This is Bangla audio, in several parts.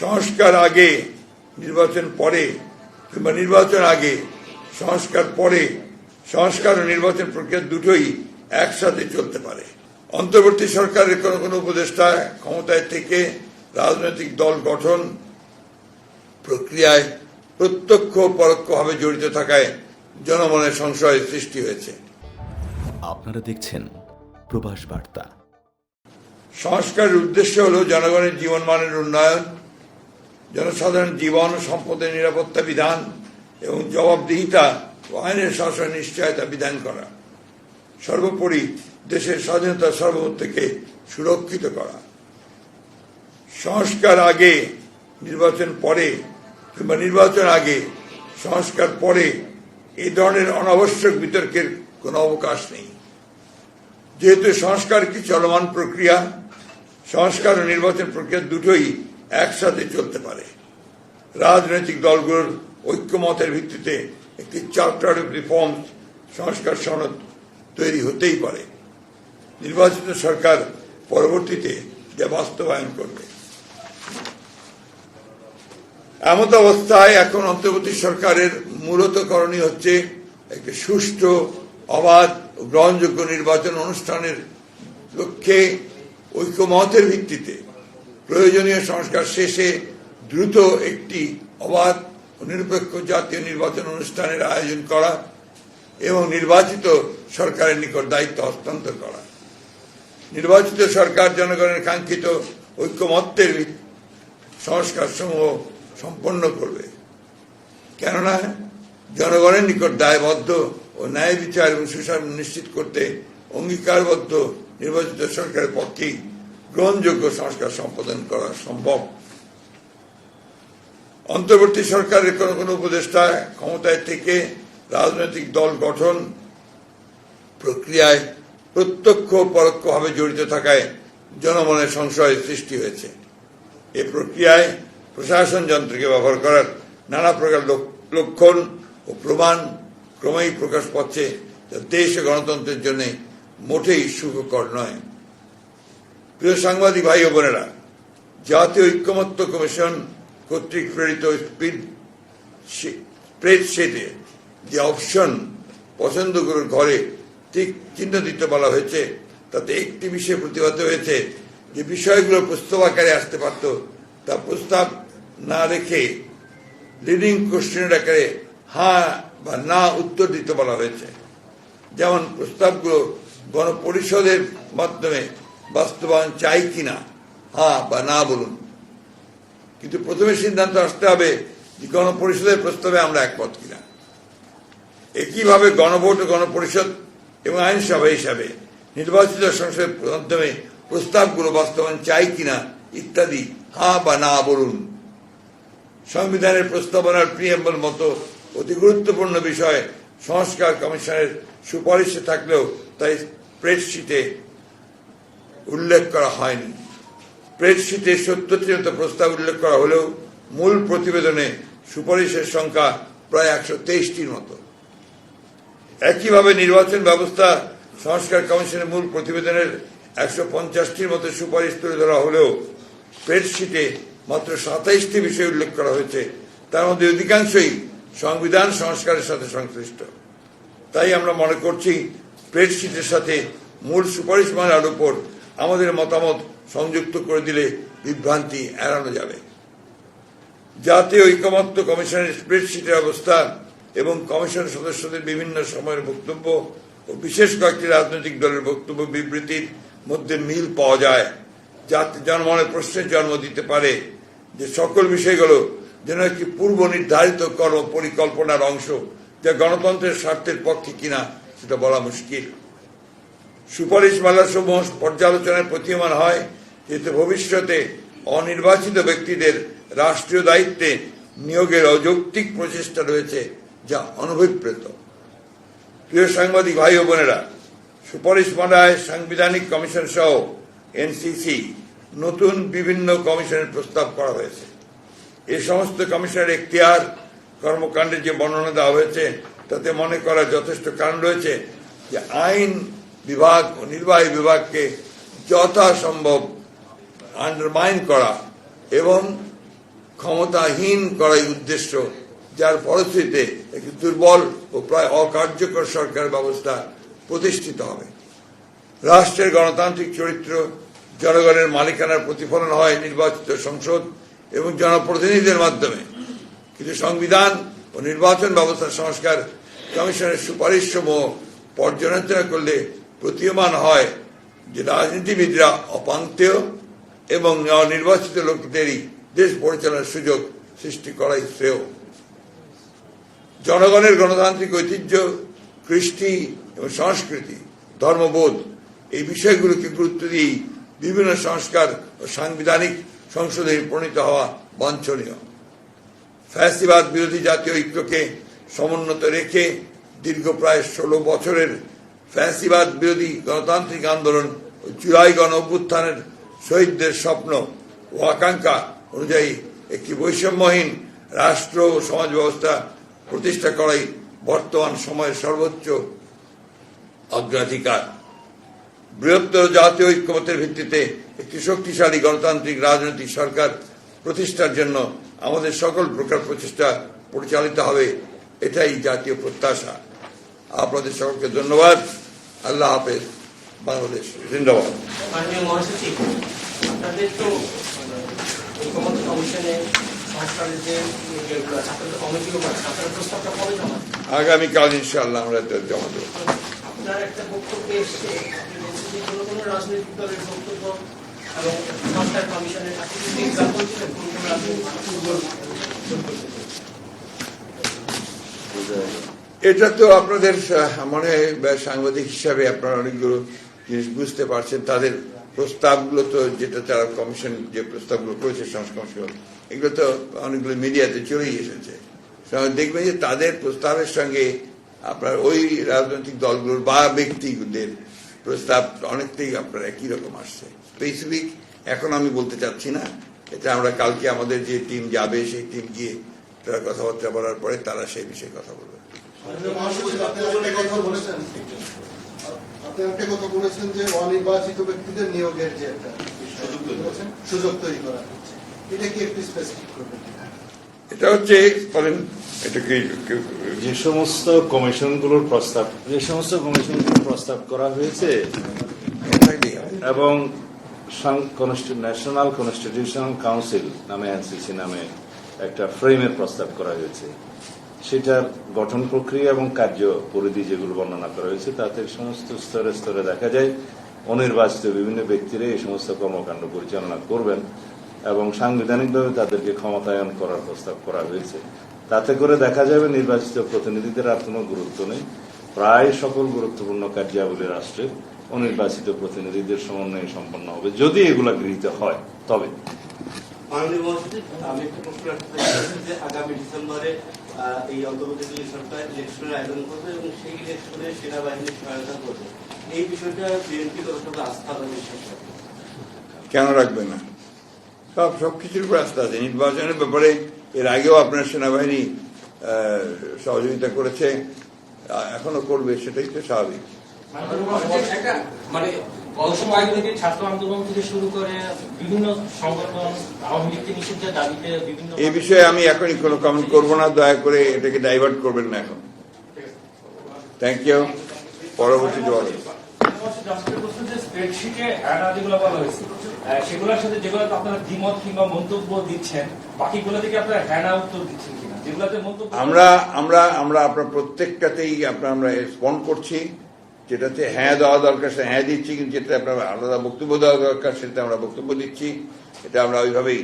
সংস্কার আগে নির্বাচন পরে কিংবা নির্বাচন আগে সংস্কার পরে সংস্কার ও নির্বাচন প্রক্রিয়া দুটোই একসাথে চলতে পারে। অন্তর্বর্তী সরকারের কোনো কোনো উপদেষ্টা ক্ষমতায় থেকে রাজনৈতিক দল গঠন প্রক্রিয়ায় প্রত্যক্ষ পরোক্ষভাবে জড়িত থাকায় জনমনের সংশয় সৃষ্টি হয়েছে। আপনারা দেখছেন প্রবাস বার্তা। সংস্কারের উদ্দেশ্য হল জনগণের জীবনমানের উন্নয়ন জনসাধারণ জীবন, সম্পদের নিরাপত্তা বিধান এবং জবাবদিহিতা ও আইনের শাসন নিশ্চয়তা বিধান করা। সর্বোপরি দেশের স্বাধীনতা সার্বভৌমত্বকে সুরক্ষিত করা। সংস্কার আগে নির্বাচন পরে কিংবা নির্বাচন আগে সংস্কার পরে এই ধরনের অনাবশ্যক বিতর্কের কোনো অবকাশ নেই। যেহেতু সংস্কার কি চলমান প্রক্রিয়া, সংস্কার ও নির্বাচন প্রক্রিয়া দুটোই একসাথে চলতে পারে। রাজনৈতিক দলগুলোর ঐক্যমতের ভিত্তিতে একটি চার্টার অফ রিফর্ম সংস্কার সনদ তৈরি হতেই পারে। নির্বাচিত সরকার পরবর্তীতে যা বাস্তবায়ন করবে। এমত অবস্থায় এখন অন্তর্বর্তী সরকারের মূলত করণীয় হচ্ছে একটি সুষ্ঠু, অবাধ গ্রহণযোগ্য নির্বাচন অনুষ্ঠানের লক্ষ্যে ঐক্যমতের ভিত্তিতে প্রয়োজনীয় সংস্কার শেষে দ্রুত একটি অবাধ নিরপেক্ষ জাতীয় নির্বাচন অনুষ্ঠানের আয়োজন করা এবং নির্বাচিত সরকারের নিকট দায়িত্ব হস্তান্তর করা। নির্বাচিত সরকার জনগণের কাঙ্ক্ষিত ঐক্যমত্যের ভিত্তি সংস্কার সমূহ সম্পন্ন করবে। কেননা জনগণের নিকট দায়বদ্ধ ও ন্যায় বিচার এবং সুশাসন নিশ্চিত করতে অঙ্গীকারবদ্ধ নির্বাচিত সরকারের পক্ষেই গ্রহণযোগ্য সংস্কার সম্পাদন করা সম্ভব। অন্তর্বর্তী সরকারের কোনো কোনো উপদেষ্টা ক্ষমতায় থেকে রাজনৈতিক দল গঠন প্রক্রিয়ায় প্রত্যক্ষ পরোক্ষভাবে জড়িত থাকায় জনমনের সংশয় সৃষ্টি হয়েছে। এ প্রক্রিয়ায় প্রশাসন যন্ত্রকে ব্যবহার করার নানা প্রকার লক- লক্ষণ ও প্রমাণ ক্রমেই প্রকাশ পাচ্ছে যা দেশ গণতন্ত্রের জন্য মোটেই সুখকর নয়। প্রিয় সাংবাদিক ভাই ও বোনেরা, জাতীয় ঐক্যমত্য কমিশন কর্তৃক প্রেরিত স্পিড স্প্রেডশিটে যে অপশন পছন্দগুলোর ঘরে ঠিক চিহ্ন দিতে বলা হয়েছে, তাতে একটি বিষয় প্রতিবাদ হয়েছে যে বিষয়গুলো প্রস্তাব আকারে আসতে পারত, তা প্রস্তাব না রেখে লিডিং কোশ্চেনের আকারে হ্যাঁ বা না উত্তর দিতে বলা হয়েছে। যেমন প্রস্তাবগুলো গণপরিষদের মাধ্যমে বাস্তবায়ন চাই কিনা? হ্যাঁ বা না বলুন। কিন্তু প্রথমে সিদ্ধান্ত আসতে হবে যে গণপরিষদের প্রস্তাবে আমরা একমত কিনা। একইভাবে গণভোট, গণপরিষদ এবং আইনসভা হিসাবে নির্বাচিত সংসদের মাধ্যমে প্রস্তাবগুলো বাস্তবায়ন চাই কিনা ইত্যাদি হ্যাঁ বা না বলুন। সংবিধানের প্রস্তাবনার প্রিয়াম্বল মতো অতি গুরুত্বপূর্ণ বিষয় সংস্কার কমিশনের সুপারিশে থাকলেও তাই স্প্রেডশিটে উল্লেখ করা হয়নি। স্প্রেডশিটে সত্তরটির মতো প্রস্তাব উল্লেখ করা হলেও মূল প্রতিবেদনে সুপারিশের সংখ্যা প্রায় একশো তেইশটির মতো। একইভাবে নির্বাচন ব্যবস্থা সংস্কার কমিশনের মূল প্রতিবেদনের একশো পঞ্চাশটির মতো সুপারিশ তুলে ধরা হলেও স্প্রেডশিটে মাত্র সাতাইশটি বিষয় উল্লেখ করা হয়েছে। তার মধ্যে অধিকাংশই সংবিধান সংস্কারের সাথে সংশ্লিষ্ট। তাই আমরা মনে করছি স্প্রেডশিটের সাথে মূল সুপারিশ মানার উপর আমাদের মতামত সংযুক্ত করে দিলে বিভ্রান্তি এড়ানো যাবে। জাতীয় ঐকমত্য কমিশনের স্প্রেডশিটের অবস্থা এবং কমিশন সদস্যদের বিভিন্ন সময়ের বক্তব্য ও বিশেষ কয়েকটি রাজনৈতিক দলের বক্তব্য বিবৃতির মধ্যে মিল পাওয়া যায়। যাতে জনমনে প্রশ্নের জন্ম দিতে পারে যে সকল বিষয়গুলো যেন একটি পূর্ব নির্ধারিত কর্ম পরিকল্পনার অংশ যা গণতন্ত্রের স্বার্থের পক্ষে কিনা সেটা বলা মুশকিল। সুপারিশ মালাসমূহ পর্যালোচনায় প্রতীয়মান হয়, যেহেতু ভবিষ্যতে অনির্বাচিত ব্যক্তিদের রাষ্ট্রীয় দায়িত্বে নিয়োগের অযৌক্তিক প্রচেষ্টা রয়েছে, যা অনভিপ্রেত। প্রিয় সাংবাদিক ভাই ও বোনেরা, সুপারিশ মালায় সাংবিধানিক কমিশন সহ এনসিসি নতুন বিভিন্ন কমিশনের প্রস্তাব করা হয়েছে। এ সমস্ত কমিশনের এখতিয়ার কর্মকাণ্ডের যে বর্ণনা দেওয়া হয়েছে, তাতে মনে করা যথেষ্ট কারণ রয়েছে যে আইন বিভাগ ও নির্বাহী বিভাগকে যথাসম্ভব আন্ডারমাইন করা এবং ক্ষমতাহীন করাই উদ্দেশ্য, যার ফলশ্রুতিতে একটি দুর্বল ও প্রায় অকার্যকর সরকার ব্যবস্থা প্রতিষ্ঠিত হবে। রাষ্ট্রের গণতান্ত্রিক চরিত্র, জনগণের মালিকানার প্রতিফলন হয় নির্বাচিত সংসদ এবং জনপ্রতিনিধিদের মাধ্যমে। কিন্তু সংবিধান ও নির্বাচন ব্যবস্থা সংস্কার কমিশনের সুপারিশ সমূহ পর্যালোচনা করলে প্রতীয়মান হয় যে রাজনীতিবিদরা অপান্তেয় এবং নির্বাচিত লোকদেরই দেশ পরিচালনার সুযোগ সৃষ্টি করাই শ্রেয়। জনগণের গণতান্ত্রিক ঐতিহ্য, কৃষ্টি এবং সংস্কৃতি, ধর্মবোধ এই বিষয়গুলোকে গুরুত্ব দিয়েই বিভিন্ন সংস্কার ও সাংবিধানিক সংসদে প্রণীত হওয়া বাঞ্ছনীয়। ফ্যাসিবাদ বিরোধী জাতীয় ঐক্যকে সমুন্নত রেখে দীর্ঘ প্রায় ষোলো বছরের ফ্যাসিবাদ বিরোধী গণতান্ত্রিক আন্দোলন জুলাই গণ অভ্যুত্থানের শহীদদের স্বপ্ন ও আকাঙ্ক্ষা অনুযায়ী একটি বৈষম্যহীন রাষ্ট্র ও সমাজ ব্যবস্থা প্রতিষ্ঠা করাই বর্তমান সময়ের সর্বোচ্চ অগ্রাধিকার। বৃহত্তর জাতীয় ঐক্যমতের ভিত্তিতে একটি শক্তিশালী গণতান্ত্রিক রাজনৈতিক সরকার প্রতিষ্ঠার জন্য আমাদের সকল প্রকার প্রচেষ্টা পরিচালিত হবে, এটাই জাতীয় প্রত্যাশা। আপনাদের সকলকে ধন্যবাদ। আল্লাহ হাফেজ বাংলাদেশ জিন্দাবাদ। আপনাদের তো দেবেন? আগামীকাল ইনশাআল্লাহ আমরা এটা জমা দেবো। এটা তো আপনাদের মনে সাংবাদিক হিসাবে আপনারা অনেকগুলো জিনিস বুঝতে পারছেন। তাদের প্রস্তাবগুলো তো, যেটা তারা কমিশন, যে প্রস্তাবগুলো করেছে সংস্কার এগুলো তো অনেকগুলো মিডিয়াতে চলেই এসেছে। দেখবেন যে তাদের প্রস্তাবের সঙ্গে আপনার ওই রাজনৈতিক দলগুলোর বা ব্যক্তিদের প্রস্তাব অনেকটাই আপনার একই রকম আসছে। স্পেসিফিক এখন আমি বলতে চাচ্ছি না। এটা আমরা কালকে আমাদের যে টিম যাবে, সেই টিম গিয়ে তারা কথাবার্তা বলার পরে তারা সেই বিষয়ে কথা বলবে। আপনি একটা কথা বলেছেন যে অনির্বাচিত ব্যক্তিদের নিয়োগের যে একটা সুযোগ তৈরি করা হচ্ছে এটা কি একটু স্পেসিফিক করবেন এটা হচ্ছে বলেন যে সমস্ত কমিশনগুলোর প্রস্তাব, যে সমস্ত কমিশনগুলোর প্রস্তাব করা হয়েছে, এবং ন্যাশনাল কনস্টিটিউশনাল কাউন্সিল নামে, এনসিসি নামে একটা ফ্রেমের প্রস্তাব করা হয়েছে। সেটার গঠন প্রক্রিয়া এবং কার্য পরিধি যেগুলো বর্ণনা করা হয়েছে, তাতে সমস্ত স্তরে স্তরে দেখা যায় অনির্বাচিত বিভিন্ন ব্যক্তিরা এই সমস্ত কর্মকাণ্ড পরিচালনা করবেন এবং সাংবিধানিকভাবে তাদেরকে ক্ষমতায়ন করার প্রস্তাব করা হয়েছে। তাতে করে দেখা যাবে নির্বাচিত প্রতিনিধিদের আর কোনো গুরুত্ব নেই। প্রায় সকল গুরুত্বপূর্ণ কার্যাবলী রাষ্ট্রের অনির্বাচিত প্রতিনিধিদের সমন্বয়ে সম্পন্ন হবে, যদি এগুলা গৃহীত হয়, তবে। আগামী ডিসেম্বরে এই অন্তর্বর্তীকালীন সরকার ইলেকশনের আয়োজন করবে এবং সেই ইলেকশনে সেনাবাহিনীর সহায়তা করবে। এই বিষয়টা বিএনপি কতটা আস্থা বা বিশ্বাস কেন রাখবে না? সব সব কিছুর উপর আস্থা আছে। নির্বাচনের ব্যাপারে এর আগেও আপনার সেনাবাহিনী সহযোগিতা করেছে। এখনও করবে সেটাই তো স্বাভাবিক। মানে সময় থেকে ছাত্র আন্দোলন থেকে শুরু করে বিভিন্ন সংগঠন আওয়ামী লীগকে নিষিদ্ধের দাবিতে বিভিন্ন এই বিষয়ে আমি এখনই কোনো কমেন্ট করব না দয়া করে এটাকে ডাইভার্ট করবেন না এখন। থ্যাংক ইউ বলেন স্প্রেডশিটে যেগুলো বলা হয়েছে সেগুলোর সাথে যেগুলো আপনারা দ্বিমত কিংবা মন্তব্য দিচ্ছেন বাকিগুলো থেকে আপনারা উত্তর দিচ্ছেন কিনা? যেগুলোতে মন্তব্য আমরা আমরা আমরা আপনার প্রত্যেকটাতেই আপনার আমরা রেসপন্ড করছি। যেটাতে হ্যাঁ দেওয়া দরকার সে হ্যাঁ দিচ্ছি, কিন্তু যেটা আপনার আলাদা বক্তব্য দেওয়া দরকার, সেটা আমরা বক্তব্য দিচ্ছি। এটা আমরা ওইভাবেই,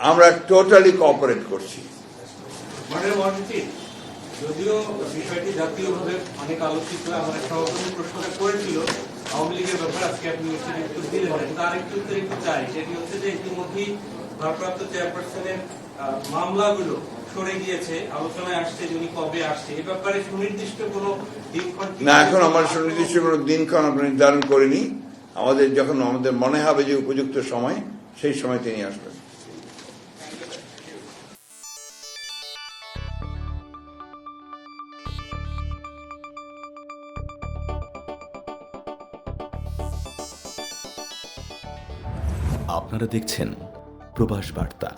আমরা টোটালি কোঅপারেট করছি। যদিও বিষয়টি জাতীয়ভাবে অনেক আলোচিত প্রশ্নটা করেছিল, আওয়ামী লীগের আজকে আপনি সেটি একটু চাই, সেটি হচ্ছে যে ভারপ্রাপ্ত মামলাগুলো সরে গিয়েছে আলোচনায় আসছে উনি কবে আসছে। এ ব্যাপারে সুনির্দিষ্ট কোনো দিনক্ষণ না এখন আমার সুনির্দিষ্ট কোনো দিনক্ষণ আমরা নির্ধারণ করিনি। আমাদের যখন আমাদের মনে হবে যে উপযুক্ত সময় সেই সময় তিনি আসবেন। আপনারা দেখছেন প্রবাস বার্তা।